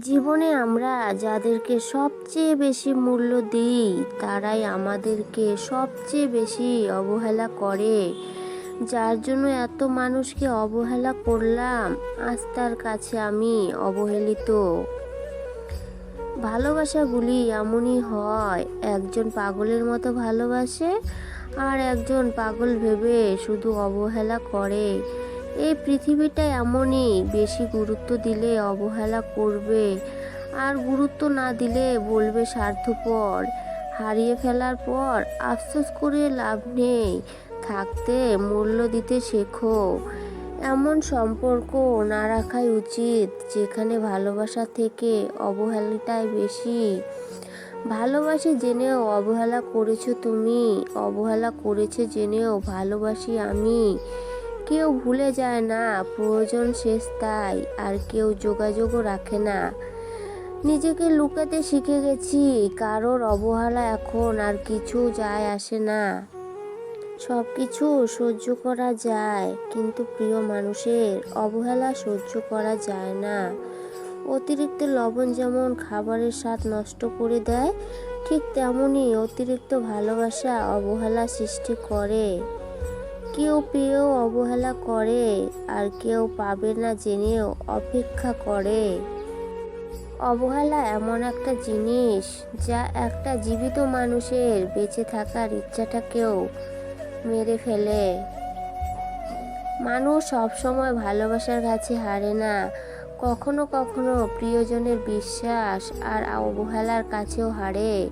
জীবনে আমরা যাদেরকে সবচেয়ে বেশি মূল্য দিই, তারাই আমাদেরকে সবচেয়ে বেশি অবহেলা করে। যার জন্য এত মানুষকে অবহেলা করলাম, আজ তার কাছে আমি অবহেলিত। ভালোবাসাগুলি এমনই হয়, একজন পাগলের মতো ভালোবাসে আর একজন পাগল ভেবে শুধু অবহেলা করে। এই পৃথিবীটা এমনই, বেশি গুরুত্ব দিলে অবহেলা করবে, আর গুরুত্ব না দিলে বলবে স্বার্থপর। হারিয়ে ফেলার পর আফসোস করে লাভ নেই, থাকতে মূল্য দিতে শেখো। এমন সম্পর্ক না রাখাই উচিত, যেখানে ভালোবাসা থেকে অবহেলাটাই বেশি। ভালোবাসি জেনেও অবহেলা করেছ তুমি, অবহেলা করেছে জেনেও ভালোবাসি আমি। কেউ ভুলে যায় না, প্রয়োজন শেষ তাই, আর কেউ যোগাযোগও রাখে না। নিজেকে লুকাতে শিখে গেছি, কারোর অবহেলা এখন আর কিছু যায় আসে না। সব কিছু সহ্য করা যায়, কিন্তু প্রিয় মানুষের অবহেলা সহ্য করা যায় না। অতিরিক্ত লবণ যেমন খাবারের স্বাদ নষ্ট করে দেয়, ঠিক তেমনই অতিরিক্ত ভালোবাসা অবহেলা সৃষ্টি করে। কেউ পেয়েও অবহেলা করে আর কেউ পাবে না জেনেও অপেক্ষা করে। অবহেলা এমন একটা জিনিস যা একটা জীবিত মানুষের বেঁচে থাকার ইচ্ছাটাকেও মেরে ফেলে। মানুষ সবসময় ভালোবাসার কাছে হারে না। কখনো কখনো প্রিয়জনের বিশ্বাস আর অবহেলার কাছেও হারে।